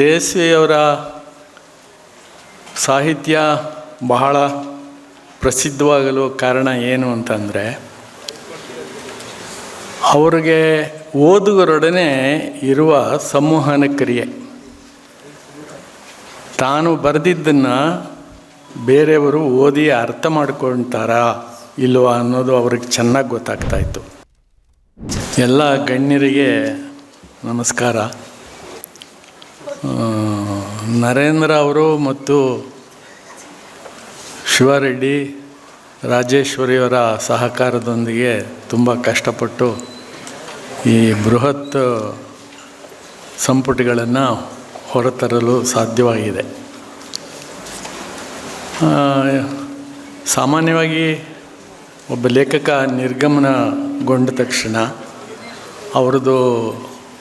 ತೇಜಸ್ವಿಯವರ ಸಾಹಿತ್ಯ ಬಹಳ ಪ್ರಸಿದ್ಧವಾಗಲು ಕಾರಣ ಏನು ಅಂತಂದರೆ, ಅವ್ರಿಗೆ ಓದುಗರೊಡನೆ ಇರುವ ಸಂವಹನ ಕ್ರಿಯೆ. ತಾನು ಬರೆದಿದ್ದನ್ನು ಬೇರೆಯವರು ಓದಿ ಅರ್ಥ ಮಾಡ್ಕೊಳ್ತಾರಾ ಇಲ್ವಾ ಅನ್ನೋದು ಅವ್ರಿಗೆ ಚೆನ್ನಾಗಿ ಗೊತ್ತಾಗ್ತಾಯಿತ್ತು ಎಲ್ಲ ಗಣ್ಯರಿಗೆ ನಮಸ್ಕಾರ. ನರೇಂದ್ರ ಅವರು ಮತ್ತು ಶಿವರೆಡ್ಡಿ ರಾಜೇಶ್ವರಿಯವರ ಸಹಕಾರದೊಂದಿಗೆ ತುಂಬ ಕಷ್ಟಪಟ್ಟು ಈ ಬೃಹತ್ ಸಂಪುಟಗಳನ್ನು ಹೊರತರಲು ಸಾಧ್ಯವಾಗಿದೆ. ಸಾಮಾನ್ಯವಾಗಿ ಒಬ್ಬ ಲೇಖಕ ನಿರ್ಗಮನಗೊಂಡ ತಕ್ಷಣ ಅವ್ರದ್ದು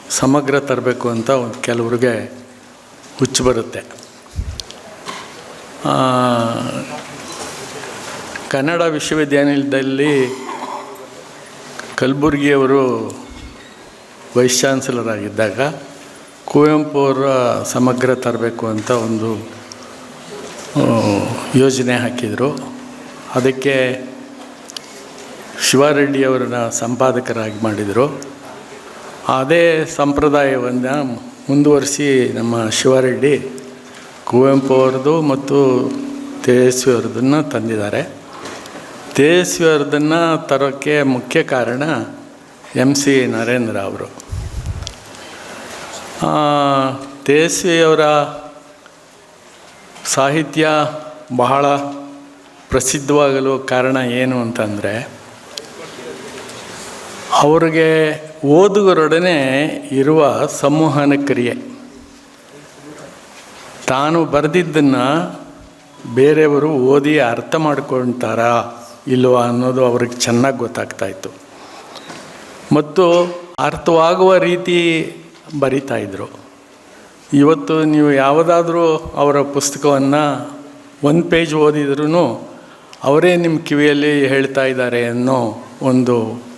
ಸಮಗ್ರ ತರಬೇಕು ಅಂತ ಒಂದು ಕೆಲವ್ರಿಗೆ ಹುಚ್ಚು ಬರುತ್ತೆ. ಕನ್ನಡ ವಿಶ್ವವಿದ್ಯಾನಿಲಯದಲ್ಲಿ ಕಲಬುರಗಿಯವರು ವೈಸ್ ಚಾನ್ಸಲರ್ ಆಗಿದ್ದಾಗ ಕುವೆಂಪು ಅವರ ಸಮಗ್ರ ತರಬೇಕು ಅಂತ ಒಂದು ಯೋಜನೆ ಹಾಕಿದರು. ಅದಕ್ಕೆ ಶಿವಾರೆಡ್ಡಿಯವರನ್ನ ಸಂಪಾದಕರಾಗಿ ಮಾಡಿದರು. ಅದೇ ಸಂಪ್ರದಾಯವನ್ನು ಮುಂದುವರಿಸಿ ನಮ್ಮ ಶಿವಾರೆಡ್ಡಿ ಕುವೆಂಪು ಅವ್ರದ್ದು ಮತ್ತು ತೇಜಸ್ವಿ ತಂದಿದ್ದಾರೆ. ತೇಜಸ್ವಿ ತರೋಕ್ಕೆ ಮುಖ್ಯ ಕಾರಣ ಎಂ ಸಿ ನರೇಂದ್ರ ಅವರು. ತೇಜಸ್ವಿಯವರ ಸಾಹಿತ್ಯ ಬಹಳ ಪ್ರಸಿದ್ಧವಾಗಲು ಕಾರಣ ಏನು ಅಂತಂದರೆ, ಅವ್ರಿಗೆ ಓದುಗರೊಡನೆ ಇರುವ ಸಂವಹನ ಕ್ರಿಯೆ. ತಾನು ಬರೆದಿದ್ದನ್ನು ಬೇರೆಯವರು ಓದಿ ಅರ್ಥ ಮಾಡ್ಕೊಳ್ತಾರಾ ಇಲ್ವಾ ಅನ್ನೋದು ಅವ್ರಿಗೆ ಚೆನ್ನಾಗಿ ಗೊತ್ತಾಗ್ತಾಯಿತ್ತು ಮತ್ತು ಅರ್ಥವಾಗುವ ರೀತಿ ಬರಿತಾ ಇದ್ದರು ಇವತ್ತು ನೀವು ಯಾವುದಾದ್ರೂ ಅವರ ಪುಸ್ತಕವನ್ನು ಒಂದು ಪೇಜ್ ಓದಿದ್ರೂ ಅವರೇ ನಿಮ್ಮ ಕಿವಿಯಲ್ಲಿ ಹೇಳ್ತಾ ಇದ್ದಾರೆ ಅನ್ನೋ ಒಂದು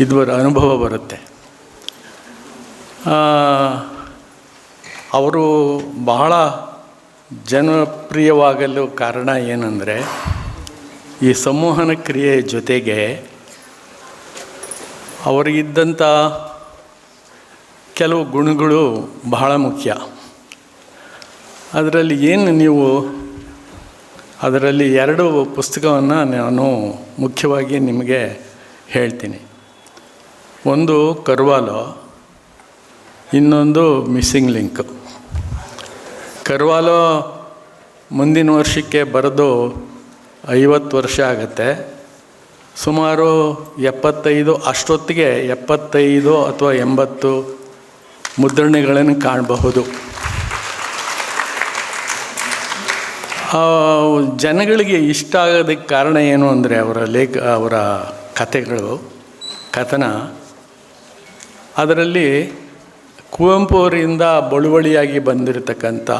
ಇದು ಬರ ಅನುಭವ ಬರುತ್ತೆ. ಅವರು ಬಹಳ ಜನಪ್ರಿಯವಾಗಲು ಕಾರಣ ಏನಂದರೆ, ಈ ಸಂವಹನ ಕ್ರಿಯೆ ಜೊತೆಗೆ ಅವರಿಗಿದ್ದಂಥ ಕೆಲವು ಗುಣಗಳು ಬಹಳ ಮುಖ್ಯ. ಅದರಲ್ಲಿ ಏನು ನೀವು, ಅದರಲ್ಲಿ ಎರಡು ಪುಸ್ತಕವನ್ನು ನಾನು ಮುಖ್ಯವಾಗಿ ನಿಮಗೆ ಹೇಳ್ತೀನಿ. ಒಂದು ಕರ್ವಾಲೋ, ಇನ್ನೊಂದು ಮಿಸ್ಸಿಂಗ್ ಲಿಂಕ್ ಕರ್ವಾಲೋ ಮುಂದಿನ ವರ್ಷಕ್ಕೆ ಬರೆದು ಐವತ್ತು ವರ್ಷ ಆಗುತ್ತೆ. ಸುಮಾರು ಎಪ್ಪತ್ತೈದು, ಅಷ್ಟೊತ್ತಿಗೆ ಎಪ್ಪತ್ತೈದು ಅಥವಾ ಎಂಬತ್ತು ಮುದ್ರಣೆಗಳನ್ನು ಕಾಣಬಹುದು. ಜನಗಳಿಗೆ ಇಷ್ಟ ಆಗೋದಕ್ಕೆ ಕಾರಣ ಏನು ಅಂದರೆ ಅವರ ಲೇಖ, ಅವರ ಕಥೆಗಳು, ಕಥನ ಅದರಲ್ಲಿ ಕುವೆಂಪು ಅವರಿಂದ ಬಳುವಳಿಯಾಗಿ ಬಂದಿರತಕ್ಕಂಥ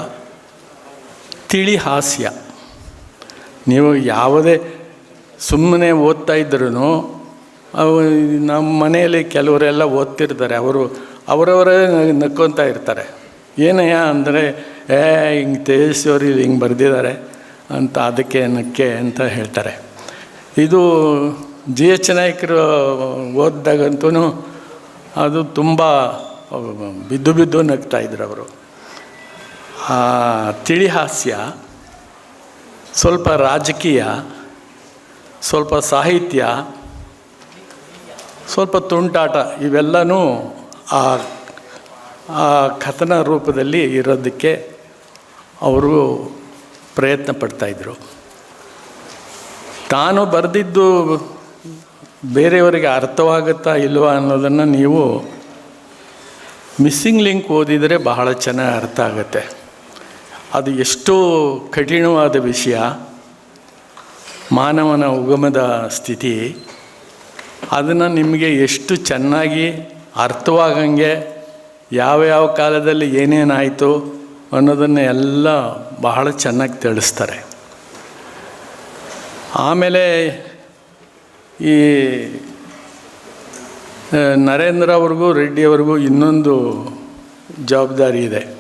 ತಿಳಿ ಹಾಸ್ಯ. ನೀವು ಯಾವುದೇ ಸುಮ್ಮನೆ ಓದ್ತಾ ಇದ್ರೂ ನಮ್ಮ ಮನೆಯಲ್ಲಿ ಕೆಲವರೆಲ್ಲ ಓದ್ತಿರ್ತಾರೆ. ಅವರು ಅವರವರೇ ನಕ್ಕೊತಾ ಇರ್ತಾರೆ. ಏನಯ್ಯ ಅಂದರೆ, ಏ, ಹಿಂಗೆ ತೇಜಸ್ವಿಯವರು ಇಲ್ಲಿ ಹಿಂಗೆ ಬರೆದಿದ್ದಾರೆ ಅಂತ ಅದಕ್ಕೆ ನಕ್ಕೆ ಅಂತ ಹೇಳ್ತಾರೆ. ಇದು ಜಿ ಎಚ್ ನಾಯಕರು ಓದಿದಾಗಂತೂ ಅದು ತುಂಬ ಬಿದ್ದು ಬಿದ್ದು ನಗ್ತಾ ಇದ್ರು ಅವರು. ಆ ತಿಳಿ ಹಾಸ್ಯ ಸ್ವಲ್ಪ ರಾಜಕೀಯ, ಸ್ವಲ್ಪ ಸಾಹಿತ್ಯ, ಸ್ವಲ್ಪ ತುಂಟಾಟ, ಇವೆಲ್ಲನೂ ಆ ಆ ಕಥನ ರೂಪದಲ್ಲಿ ಇರೋದಕ್ಕೆ ಅವರು ಪ್ರಯತ್ನ ಪಡ್ತಾಯಿದ್ರು ತಾನು ಬರೆದಿದ್ದು ಬೇರೆಯವರಿಗೆ ಅರ್ಥವಾಗುತ್ತಾ ಇಲ್ವಾ ಅನ್ನೋದನ್ನು ನೀವು ಮಿಸ್ಸಿಂಗ್ ಲಿಂಕ್ ಓದಿದರೆ ಬಹಳ ಚೆನ್ನಾಗಿ ಅರ್ಥ ಆಗುತ್ತೆ. ಅದು ಎಷ್ಟು ಕಠಿಣವಾದ ವಿಷಯ. ಮಾನವನ ಉಗಮದ ಸ್ಥಿತಿ. ಅದನ್ನು ನಿಮಗೆ ಎಷ್ಟು ಚೆನ್ನಾಗಿ ಅರ್ಥವಾಗಂಗೆ ಯಾವ ಯಾವ ಕಾಲದಲ್ಲಿ ಏನೇನಾಯಿತು ಅನ್ನೋದನ್ನು ಎಲ್ಲ ಬಹಳ ಚೆನ್ನಾಗಿ ತಿಳಿಸ್ತಾರೆ. ಆಮೇಲೆ ಈ ನರೇಂದ್ರ ಅವ್ರಿಗೂ ರೆಡ್ಡಿ ಅವ್ರಿಗೂ ಇನ್ನೊಂದು ಜವಾಬ್ದಾರಿ ಇದೆ.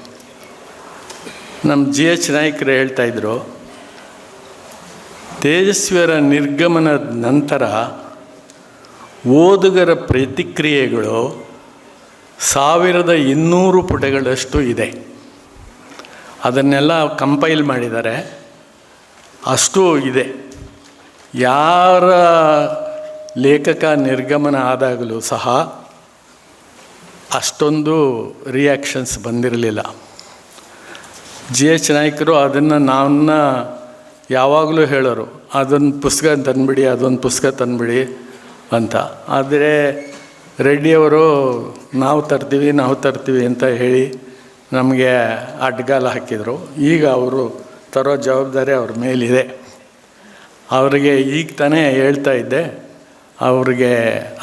ನಮ್ಮ ಜಿ ಎಚ್ ಹೇಳ್ತಾ ಹೇಳ್ತಾಯಿದ್ರು ತೇಜಸ್ವಿಯರ ನಿರ್ಗಮನದ ನಂತರ ಓದುಗರ ಪ್ರತಿಕ್ರಿಯೆಗಳು ಸಾವಿರದ ಇನ್ನೂರು ಪುಟಗಳಷ್ಟು ಇದೆ. ಅದನ್ನೆಲ್ಲ ಕಂಪೈಲ್ ಮಾಡಿದ್ದಾರೆ. ಅಷ್ಟು ಇದೆ. ಯಾರ ಲೇಖಕ ನಿರ್ಗಮನ ಆದಾಗಲೂ ಸಹ ಅಷ್ಟೊಂದು ರಿಯಾಕ್ಷನ್ಸ್ ಬಂದಿರಲಿಲ್ಲ. ಜಿ ಎಚ್ ನಾಯಕರು ಅದನ್ನು ನನ್ನ ಯಾವಾಗಲೂ ಹೇಳೋರು, ಅದೊಂದು ಪುಸ್ತಕ ತಂದುಬಿಡಿ, ಅದೊಂದು ಪುಸ್ತಕ ತಂದುಬಿಡಿ ಅಂತ. ಆದರೆ ರೆಡ್ಡಿಯವರು ನಾವು ತರ್ತೀವಿ ನಾವು ತರ್ತೀವಿ ಅಂತ ಹೇಳಿ ನಮಗೆ ಅಡ್ಗಾಲ ಹಾಕಿದರು. ಈಗ ಅವರು ತರೋ ಜವಾಬ್ದಾರಿ ಅವ್ರ ಮೇಲಿದೆ. ಅವರಿಗೆ ಈಗ ತಾನೇ ಹೇಳ್ತಾ ಇದ್ದೆ ಅವ್ರಿಗೆ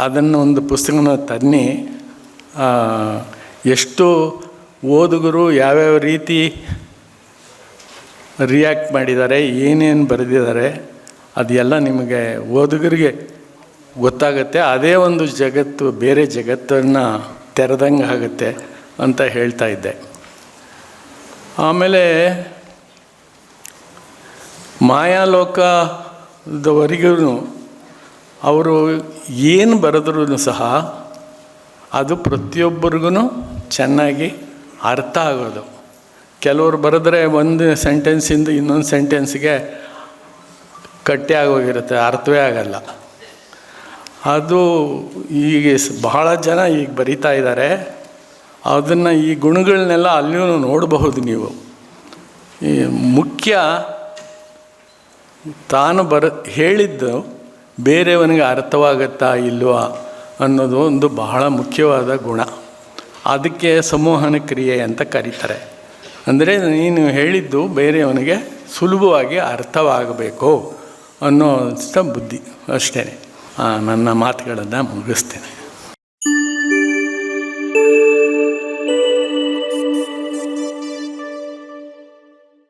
ಅದನ್ನು ಒಂದು ಪುಸ್ತಕನ ತನ್ನಿ ಎಷ್ಟು ಓದುಗರು ಯಾವ್ಯಾವ ರೀತಿ ರಿಯಾಕ್ಟ್ ಮಾಡಿದ್ದಾರೆ, ಏನೇನು ಬರೆದಿದ್ದಾರೆ, ಅದೆಲ್ಲ ನಿಮಗೆ ಓದುಗರಿಗೆ ಗೊತ್ತಾಗುತ್ತೆ. ಅದೇ ಒಂದು ಜಗತ್ತು, ಬೇರೆ ಜಗತ್ತನ್ನು ತೆರೆದಂಗೆ ಆಗುತ್ತೆ ಅಂತ ಹೇಳ್ತಾ ಇದ್ದೆ. ಆಮೇಲೆ ಮಾಯಾಲೋಕದವರೆಗೂ ಅವರು ಏನು ಬರೆದ್ರೂ ಸಹ ಅದು ಪ್ರತಿಯೊಬ್ಬರಿಗೂ ಚೆನ್ನಾಗಿ ಅರ್ಥ ಆಗೋದು. ಕೆಲವರು ಬರೆದ್ರೆ ಒಂದು ಸೆಂಟೆನ್ಸಿಂದ ಇನ್ನೊಂದು ಸೆಂಟೆನ್ಸ್ಗೆ ಕಟ್ಟಿ ಆಗೋಗಿರುತ್ತೆ, ಅರ್ಥವೇ ಆಗಲ್ಲ. ಅದು ಈಗ ಬಹಳ ಜನ ಈಗ ಬರಿತಾ ಇದ್ದಾರೆ. ಅದನ್ನು ಈ ಗುಣಗಳನ್ನೆಲ್ಲ ಅಲ್ಲಿಯೂ ನೋಡಬಹುದು ನೀವು. ಈ ಮುಖ್ಯ ತಾನು ಬರ ಹೇಳಿದ್ದು ಬೇರೆಯವನಿಗೆ ಅರ್ಥವಾಗತ್ತಾ ಇಲ್ವಾ ಅನ್ನೋದು ಒಂದು ಬಹಳ ಮುಖ್ಯವಾದ ಗುಣ. ಅದಕ್ಕೆ ಸಂವಹನ ಕ್ರಿಯೆ ಅಂತ ಕರೀತಾರೆ. ಅಂದರೆ ನೀನು ಹೇಳಿದ್ದು ಬೇರೆಯವನಿಗೆ ಸುಲಭವಾಗಿ ಅರ್ಥವಾಗಬೇಕು ಅನ್ನೋ ಬುದ್ಧಿ ಅಷ್ಟೇ ನನ್ನ ಮಾತುಗಳನ್ನು ಮುಗಿಸ್ತೇನೆ.